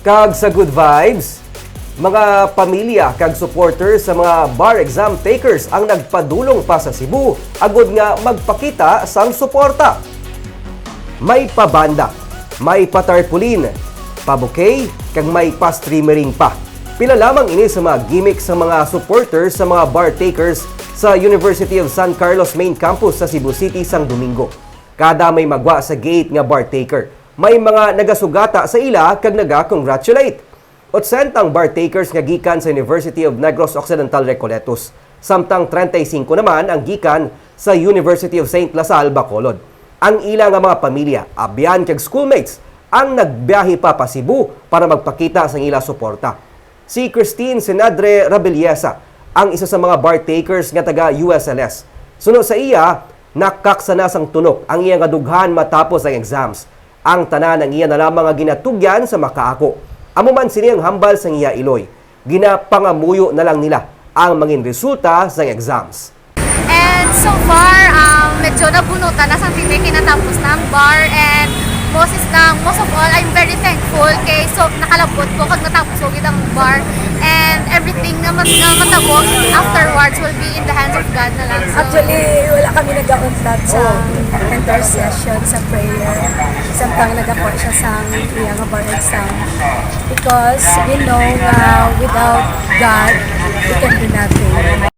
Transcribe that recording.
Kag sa good vibes, mga pamilya kag supporters sa mga bar exam takers ang nagpadulong pa sa Cebu agud nga magpakita sang suporta. May pabanda, may patarpulin, pabouquet, kag may pa-streamering pa. Pila lamang ini sa mga gimmick sa mga supporters sa mga bar takers sa University of San Carlos Main Campus sa Cebu City sang Domingo. Kada may magwa sa gate nga bar taker, may mga nagasugata sa ila kag naga-congratulate. Otsentang bar takers nga gikan sa University of Negros Occidental Recoletos. Samtang 35 naman ang gikan sa University of St. Lasal, Bacolod. Ang ilang nga mga pamilya, abyan kag schoolmates, ang nagbiyahe pa pa Cebu para magpakita sa ila suporta. Si Christine Senadre Rabellesa, ang isa sa mga bar takers nga taga USLS. Suno sa iya, nakaksanas ang tunok ang iyang kadughan matapos ang exams. Ang tanan ng iya na lamang nga ginatugyan sa makaako. Amo man sini ang hambal sa iya iloy. Ginapangamuyo na lang nila ang mangin resulta sa exams. And so far, um, medyo nabunutan na sa hindi kinatapos na ang bar and most is na, most of all, I'm very thankful kay so nakalabot ko kag natapos ko ang bar everything na, mat na matabo afterwards will be in the hands of God na lang. So, Actually, wala kami nag-unplug sa intercession, sa prayer. Samtang nag-apport siya sa iyang bar exam. Because we know na without God, we can do nothing.